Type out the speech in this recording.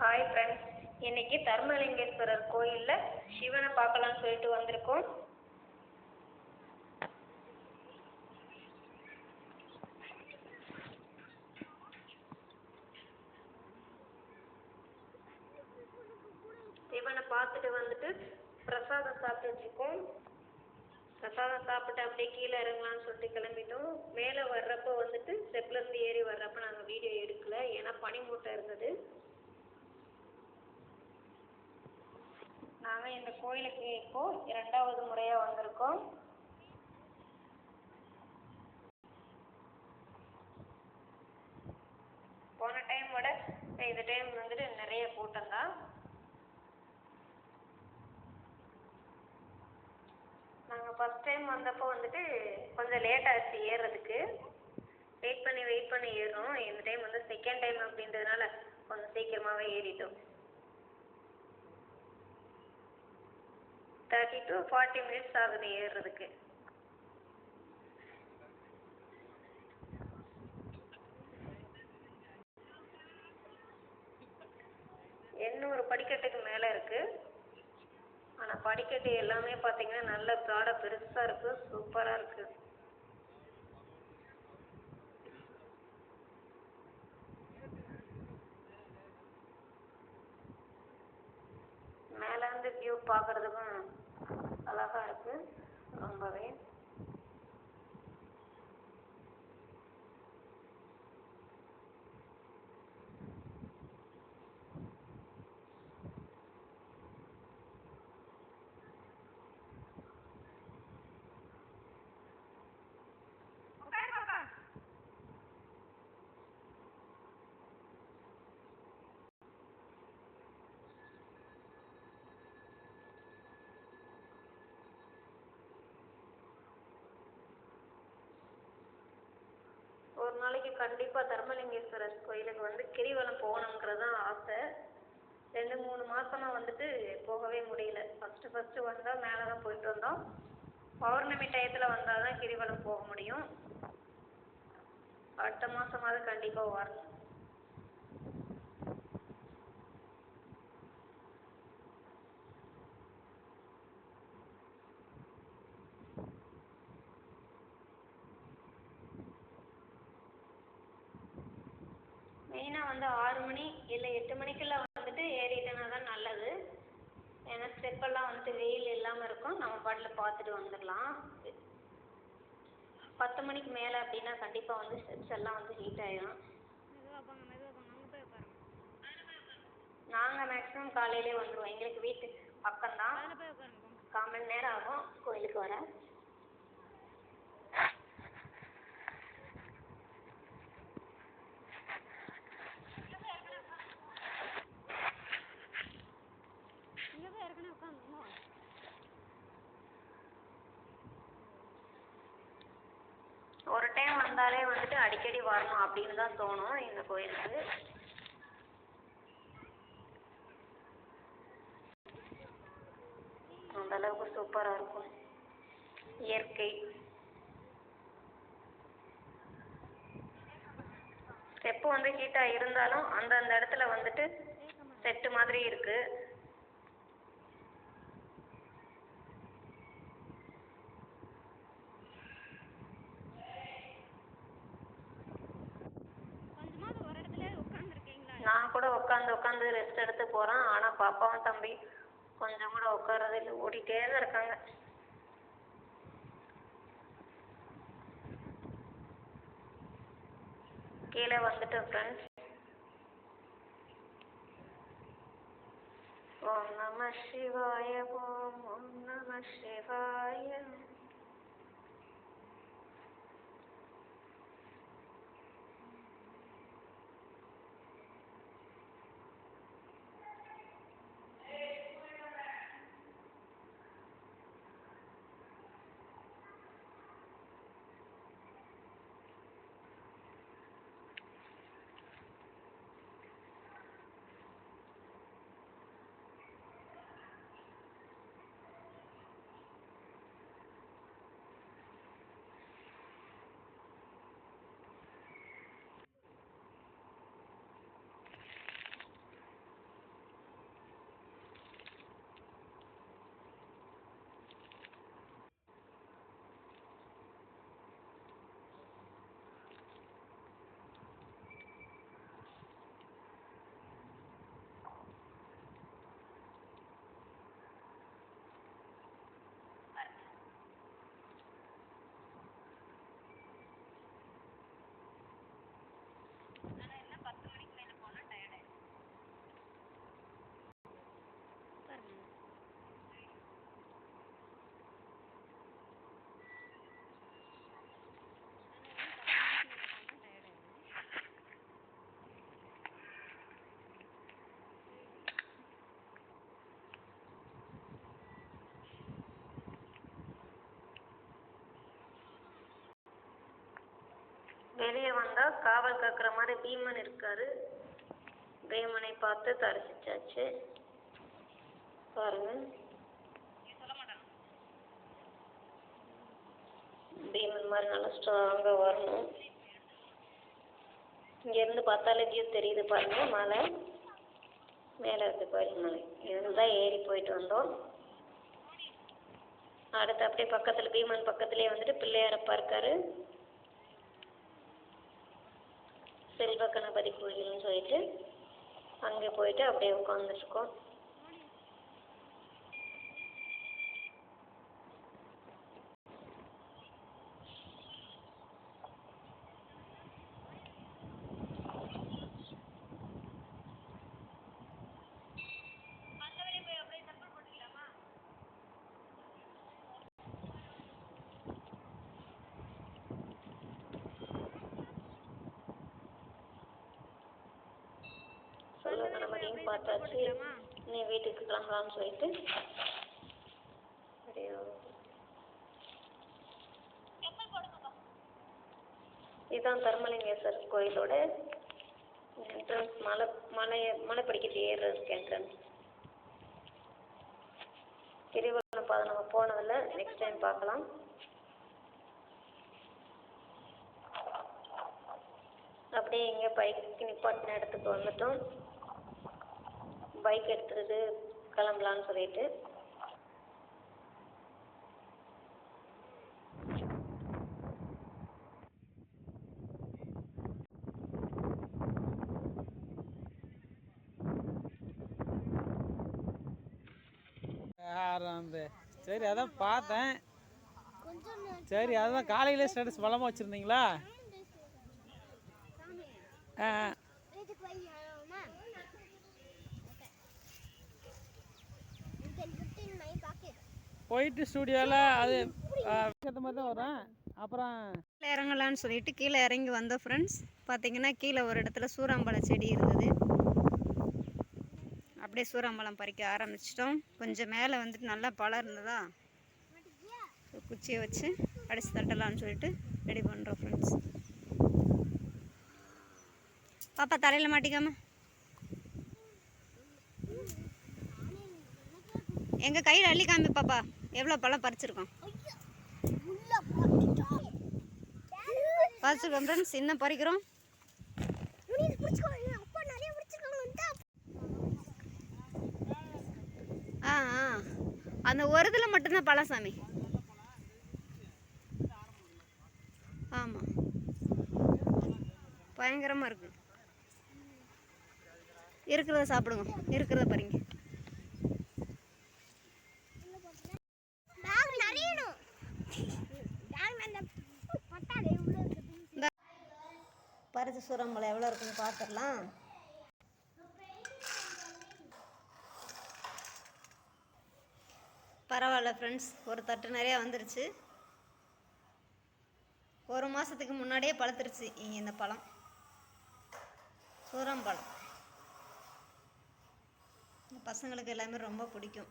Hi friends இன்னைக்கு தர்மலிங்கேஸ்வரர் கோயிலில் சிவனை பார்க்கலாம்னு சொல்லிட்டு வந்திருக்கோம். சிவனை பார்த்துட்டு வந்துட்டு பிரசாதம் சாப்பிட்டுட்டு இருக்கோம் பிரசாதம் சாப்பிட்டு அப்படியே கீழே இறங்கலாம்னு சொல்லிட்டு கிளம்பிட்டோம். மேலே வர்றப்போ வந்துட்டு ஸ்டெப்லேருந்து ஏறி வர்றப்போ நாங்கள் வீடியோ எடுக்கல. ஏன்னா பனிமூட்டம் இருந்தது. நாங்கள் இந்த கோயிலுக்கு இப்போ இரண்டாவது முறையாக வந்திருக்கோம். போன டைம் விட இந்த டைம் வந்துட்டு நிறைய கூட்டம்தான் நாங்கள் ஃபஸ்ட் டைம் வந்தப்போ வந்துட்டு கொஞ்சம் லேட் ஆச்சு ஏறுறதுக்கு. வெயிட் பண்ணி வெயிட் பண்ணி ஏறுறோம். இந்த டைம் வந்து செகண்ட் டைம் அப்படின்றதுனால கொஞ்சம் சீக்கிரமாகவே ஏறிட்டோம். தேர்ட்டி டு ஃபார்ட்டி மினிட்ஸ் ஆகுது ஏறுறதுக்கு. எண்ணூறு படிக்கட்டுக்கு மேலே இருக்கு. ஆனால் படிக்கட்டு எல்லாமே பார்த்தீங்கன்னா நல்ல ப்ராடக்ட் பெருசாக இருக்கு சூப்பராக இருக்கு மேலேருந்து வியூ பார்க்குறதுக்கும் அழகாக இருக்கு. ரொம்பவே ஒரு நாளைக்கு கண்டிப்பாக தர்மலிங்கேஸ்வரர் கோயிலுக்கு வந்து கிரிவலம் போகணுங்கிறது தான் ஆசை. ரெண்டு மூணு மாசமா வந்துட்டு போகவே முடியல. ஃபஸ்ட்டு ஃபர்ஸ்ட்டு வந்தால் மேலே தான் போயிட்டு வந்தோம். பௌர்ணமி டையத்தில் வந்தால் தான் கிரிவலம் போக முடியும். அடுத்த மாதமாவது கண்டிப்பாக வரணும். மெயினாக வந்து ஆறு மணி இல்லை எட்டு மணிக்குள்ள வந்துட்டு ஏறிட்டோன்னா தான் நல்லது. ஏன்னா ஸ்டெப்பெல்லாம் வந்துட்டு வெயில் இல்லாமல் இருக்கும். நம்ம பாட்டில் பார்த்துட்டு வந்துடலாம் பத்து மணிக்கு மேலே அப்படின்னா கண்டிப்பாக வந்து ஸ்டெப்ஸ் எல்லாம் வந்து ஹீட் ஆயிடும் நாங்கள் மேக்ஸிமம் காலையிலே வந்துடுவோம் எங்களுக்கு வீட்டு பக்கம்தான். கால் மணி நேரம் ஆகும். கோயிலுக்கு வர. No, come ஏற்கனவே ஒரு டைம் வந்தாலே வந்துட்டு அடிக்கடி வரணும் அப்படின்னு தான் தோணும். இந்த கோயிலுக்கு. அந்த அளவுக்கு சூப்பராக இருக்கும். இயற்கை. ஸ்டெப்பு வந்து ஹீட்டாக இருந்தாலும் அந்தந்த இடத்துல வந்துட்டு செட்டு மாதிரி இருக்கு கொஞ்சமாவது ஒரு இடத்துல உட்காந்துருக்கீங்களா நான் கூட உட்காந்து உட்காந்து ரெஸ்ட் எடுத்து போகிறான் ஆனால் பாப்பாவும் தம்பி கொஞ்சம் கூட உட்கார்றது இல்லை. ஓடிட்டே தான் இருக்காங்க. கீழே வந்துட்டோம் ஃப்ரெண்ட்ஸ் ஓம் நம சிவாய ஓம் ஓம் நம சிவாய. வெளியே வந்தால் காவல் காக்கிற மாதிரி பீமன் இருக்காரு. பீமனை பார்த்து தரிசிச்சாச்சு. பாருங்க. பீமன் மாதிரி நல்லா ஸ்ட்ராங்காக வரணும். இங்கேருந்து பார்த்தாலே வியூ தெரியுது பாருங்க மலை. மேலே இருக்கு பாருங்க மலை. இதில் தான் ஏறி போயிட்டு வந்தோம். அடுத்து அப்படியே பக்கத்தில் பீமன் பக்கத்துலேயே வந்துட்டு பிள்ளையாரப்பா இருக்காரு. செல்வ கணபதி கோயில்னு சொல்லிட்டு அங்கே போயிட்டு அப்படியே உட்காந்துருக்கோம் செல்வ கணபதியும் பார்த்தாச்சு. நீ வீட்டுக்கு கிளம்பலாம்னு சொல்லிட்டு. அப்படியே இதுதான் தர்மலிங்கேஸ்வரர் கோயிலோட என்ட்ரன்ஸ் மலை மலை மலை படிக்கட்டு ஏறுறதுக்கு என்ட்ரன்ஸ் கிரிவலம் பாதை நம்ம போனதில்ல நெக்ஸ்ட் டைம் பார்க்கலாம். அப்படியே இங்கே பைக் நிப்பாட்டின இடத்துக்கு வந்துட்டோம். பைக் எடுத்துட்டு கிளம்பலான்னு சொல்லிட்டு. ஆறாந்து சரி அதான் பார்த்தேன். சரி அதான் காலையிலே ஸ்டேட்டஸ் பலமாக வச்சுருந்தீங்களா? ஆ போயிட்டு ஸ்டூடியோவில் அது ஏற்ற மாதிரி தான் வரும். அப்புறம் கீழே இறங்கலான்னு சொல்லிட்டு கீழே இறங்கி வந்தோம் ஃப்ரெண்ட்ஸ் பார்த்தீங்கன்னா கீழே ஒரு இடத்துல சூறாம்பழம் செடி இருந்தது. அப்படியே சூறாம்பழம் பறிக்க ஆரம்பிச்சிட்டோம். கொஞ்சம் மேலே வந்துட்டு நல்லா பழம் இருந்ததா? குச்சியை வச்சு அடிச்சு தட்டலாம்னு சொல்லிட்டு ரெடி பண்ணுறோம் ஃப்ரெண்ட்ஸ் பாப்பா தலையில் மாட்டிக்காம. எங்கள் கையில் அள்ளி காமி பாப்பா. எவ்வளோ பழம் பறிச்சிருக்கோம்? பறிச்சிருக்கோம் ஃப்ரெண்ட்ஸ் இன்னும் பறிக்கிறோம். ஆ ஆ. அந்த ஒரு இதில் மட்டும்தான் பழம் சாமி. ஆமாம் பயங்கரமாக இருக்கு. இருக்கிறத சாப்பிடுங்க. இருக்கிறத பாருங்க பறிச்ச எவ்வளோ இருக்குன்னு பார்த்துடலாம் பரவாயில்ல ஃப்ரெண்ட்ஸ் ஒரு தட்டு நிறையா வந்துருச்சு. ஒரு மாதத்துக்கு முன்னாடியே பழுத்துருச்சு இங்கே இந்த பழம். சூறம்பழம் பசங்களுக்கு எல்லாமே ரொம்ப பிடிக்கும்.